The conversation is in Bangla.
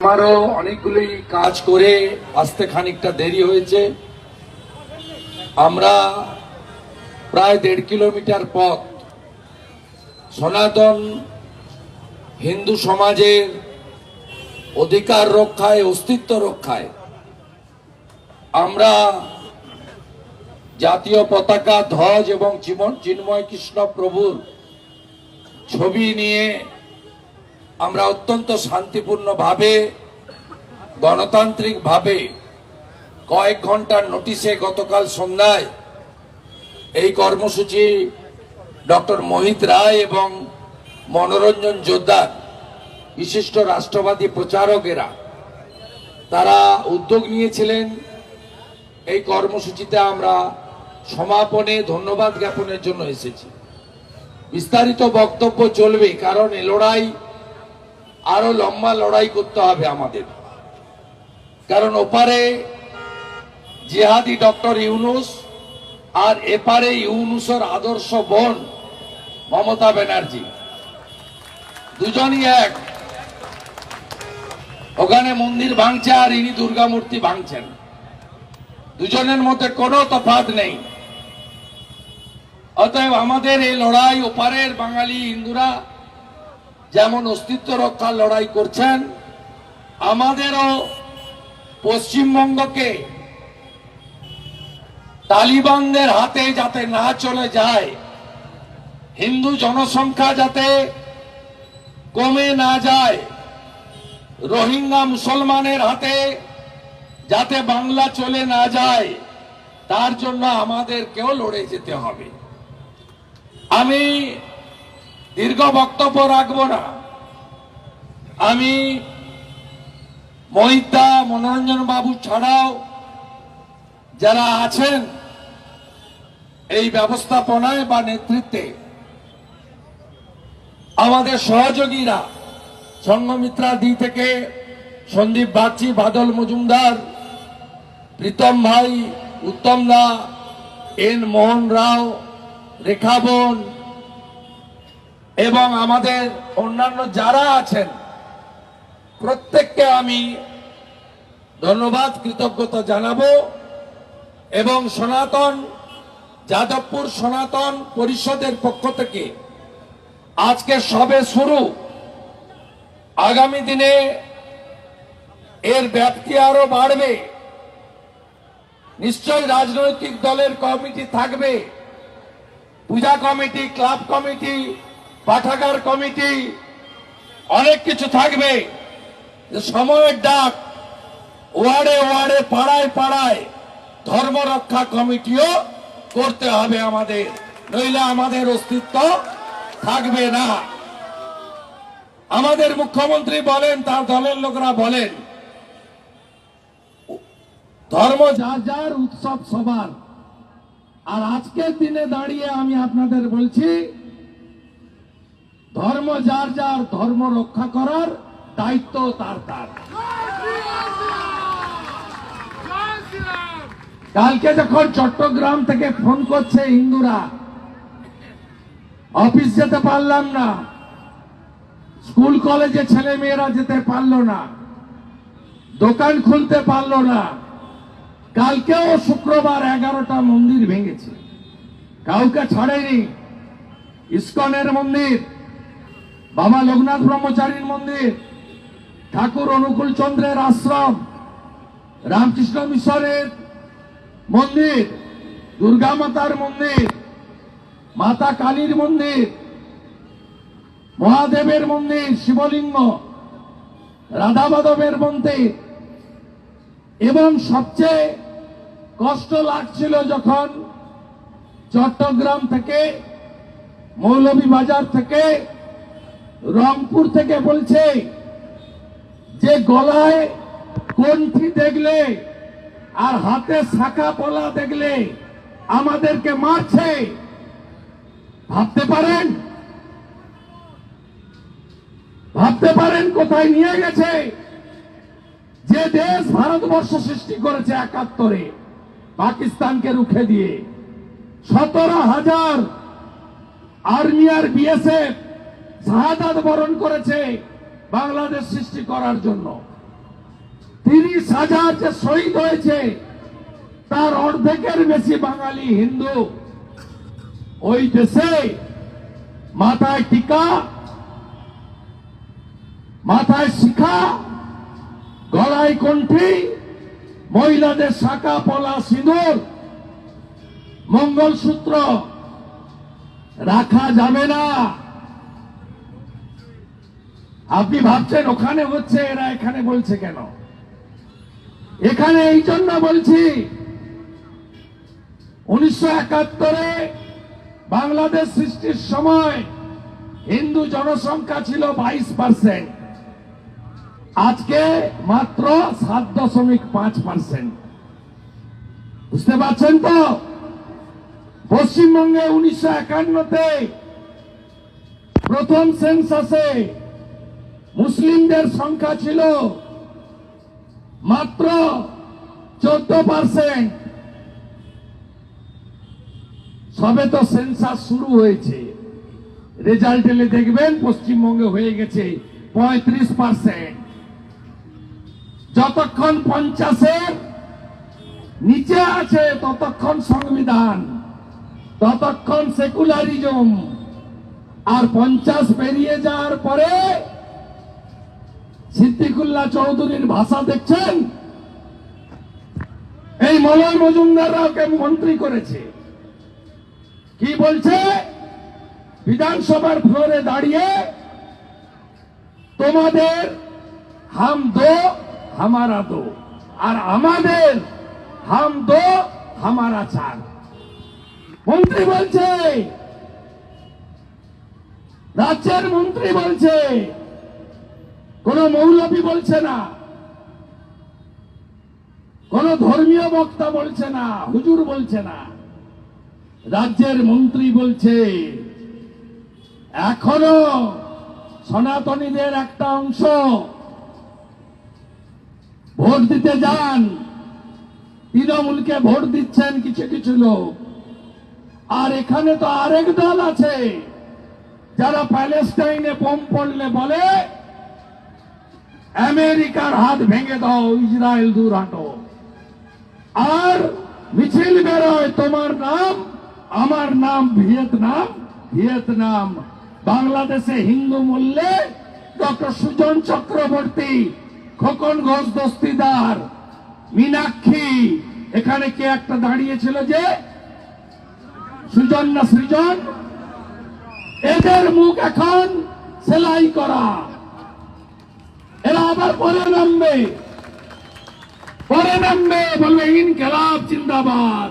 আমারও অনেকগুলি কাজ করে আসতে খানিকটা দেরি হয়েছে। আমরা প্রায় দেড় কিলোমিটার পথ সনাতন হিন্দু সমাজের অধিকার রক্ষায়, অস্তিত্ব রক্ষায় আমরা জাতীয় পতাকা, ধ্বজ এবং চিন্ময় কৃষ্ণ প্রভুর ছবি নিয়ে আমরা অত্যন্ত শান্তিপূর্ণভাবে, গণতান্ত্রিকভাবে কয়েক ঘণ্টার নোটিশে গতকাল সন্ধ্যায় এই কর্মসূচি ডক্টর মোহিত রায় এবং মনোরঞ্জন যোদ্ধার বিশিষ্ট রাষ্ট্রবাদী প্রচারকেরা, তারা উদ্যোগ নিয়েছিলেন। এই কর্মসূচিতে আমরা সমাপনে ধন্যবাদ জ্ঞাপনের জন্য এসেছি। বিস্তারিত বক্তব্য চলবে, কারণ এ লড়াই আরও লম্বা লড়াই করতে হবে আমাদের। কারণ ওপারে জিহাদি ডক্টর ইউনুস আর এপারে ইউনুসের আদর্শ বোন মমতা ব্যানার্জি। দুজনই এক। ওখানে মন্দির ভাঙছে আর ইনি দুর্গা মূর্তি ভাঙছেন। দুজনের মধ্যে কোনো তফাৎ নেই। অতএব আমাদের এই লড়াই ওপারের বাঙালি হিন্দুরা যেমন অস্তিত্ব রক্ষার লড়াই করছেন, আমাদেরও পশ্চিমবঙ্গকে তালিবানদের হাতে যাতে না চলে যায়, হিন্দু জনসংখ্যা যাতে কমে না যায়, রোহিঙ্গা মুসলমানের হাতে যাতে বাংলা চলে না যায়, তার জন্য আমাদেরকেও লড়ে যেতে হবে। আমি দীর্ঘ বক্তব্য রাখব না। আমি মহিতা মনোরঞ্জন বাবু ছাড়াও যারা আছেন এই ব্যবস্থাপনায় বা নেতৃত্বে, আমাদের সহযোগীরা সংঘমিত্রা দি থেকে সন্দীপ বাগচি, বাদল মজুমদার, প্রীতম ভাই উত্তম দা এন মোহন রাও, রেখা বোন এবং আমাদের অন্যান্য যারা আছেন, প্রত্যেককে আমি ধন্যবাদ, কৃতজ্ঞতা জানাব এবং সনাতন, যাদবপুর সনাতন পরিষদের পক্ষ থেকে আজকে সবে শুরু। আগামী দিনে এর ব্যাপ্তি আরও বাড়বে। নিশ্চয় রাজনৈতিক দলের কমিটি থাকবে। পূজা কমিটি, ক্লাব কমিটি পাঠাগার কমিটি, অনেক কিছু থাকবে। সময়ের ডাক, ওয়ার্ডে ওয়ার্ডে, পাড়ায় পাড়ায় ধর্ম রক্ষা কমিটিও করতে হবে আমাদের। নইলে আমাদের অস্তিত্ব থাকবে না। আমাদের মুখ্যমন্ত্রী বলেন, তার দলের লোকরা বলেন, ধর্ম যার যার, উৎসব সবার। আর আজকের দিনে দাঁড়িয়ে আমি আপনাদের বলছি ধর্ম যার যার ধর্ম রক্ষা করার দায়িত্ব তার তার। কালকে যখন চট্টগ্রাম থেকে ফোন করছে হিন্দুরা, অফিস যেতে পারলাম না, স্কুল কলেজে ছেলে মেয়েরা যেতে পারল না, দোকান খুলতে পারল না, কালকেও শুক্রবার এগারোটা মন্দির ভেঙেছে। কাউকে ছাড়েনি, ইস্কনের মন্দির বাবা লোকনাথ ব্রহ্মচারীর মন্দির, ঠাকুর অনুকূল চন্দ্রের আশ্রম, রামকৃষ্ণ মিশরের মন্দির, দুর্গা মাতার মন্দির, মাতা কালীর মন্দির, মহাদেবের মন্দির, শিবলিঙ্গ, রাধা মাধবের মন্দির। এবং সবচেয়ে কষ্ট লাগছিল যখন চট্টগ্রাম থেকে, মৌলভীবাজার থেকে রংপুর থেকে বলছে যে গলায় কণ্ঠি দেখলে আর হাতে শাখা পলা দেখলে আমাদেরকে মারছে। ভাবতে পারেন? ভাবতে পারেন কোথায় নিয়ে গেছে? যে দেশ ভারতবর্ষ সৃষ্টি করেছে একাত্তরে, পাকিস্তানকে রুখে দিয়ে। সতেরো হাজার আর্মি আর বিএসএফ শাহাদাত বরণ করেছে বাংলাদেশ সৃষ্টি করার জন্য। তিরিশ হাজার যে শহীদ হয়েছে, তার অর্ধেকের বেশি বাঙালি হিন্দু। ওই দেশে মাথায় টিকা, মাথায় শিখা, গলায় কণ্ঠি মহিলাদের শাখা, পলা, সিঁদুর, মঙ্গলসূত্র রাখা যাবে না। আপনি ভাবছেন ওখানে হচ্ছে, এরা এখানে বলছে কেন? এখানে এই জন্য বলছি, উনিশশো একাত্তরে বাংলাদেশ সৃষ্টির সময় হিন্দু জনসংখ্যা ছিল বাইশ পার্সেন্ট আজকে মাত্র সাত দশমিক পাঁচ পার্সেন্ট বুঝতে পারছেন তো? পশ্চিমবঙ্গে উনিশশো একান্নতে প্রথম সেন্সাসে মুসলিমদের সংখ্যা ছিল মাত্র চোদ্দ পার্সেন্ট সবে তো সেন্সাস শুরু হয়েছে। রেজাল্ট এলে দেখবেন পশ্চিমবঙ্গে হয়ে গেছে পঁয়ত্রিশ পার্সেন্ট যতক্ষণ পঞ্চাশের নিচে আছে ততক্ষণ সংবিধান, ততক্ষণ সেকুলারিজম আর পঞ্চাশ পেরিয়ে যাওয়ার পরে সিদ্দিকুল্লাহ চৌধুরীর ভাষা দেখছেন? এই মলয় মজুমদাররাও কে মন্ত্রী করেছে? কি বলছে? বিধানসভার ফ্লোরে দাঁড়িয়ে তোমাদের হাম দো, হামারা দো, আর আমাদের হাম দো, হামারা চার মন্ত্রী বলছে, রাজ্যের মন্ত্রী বলছে কোন মৌলবী বলছে না। কোন ধর্মীয় বক্তা বলছে না, হুজুর বলছে না। রাজ্যের মন্ত্রী বলছে, এখনও সনাতনীদের একটা অংশ ভোট দিতে যান। তৃণমূলকে ভোট দিচ্ছেন কিছু কিছু লোক। আর এখানে তো আরেক দল আছে, যারা প্যালেস্টাইনে বোম পড়লে বলে আমেরিকার হাত ভেঙে দাও, ইসরায়েল দূর হাঁটো আর মিছিল বেরোয়, তোমার নাম, আমার নাম ভিয়েতনাম। ভিয়েতনাম, বাংলাদেশে হিন্দু মূল্যে ডক্টর সুজন চক্রবর্তী, খোকন ঘোষ দস্তিদার, মীনাক্ষী। এখানে কে একটা দাঁড়িয়েছিল যে? সুজন না সৃজন? এদের মুখ এখন সেলাই করা। এরা আবার পরে নামবে পরে নামবে বলবে ইনকেলাব জিন্দাবাদ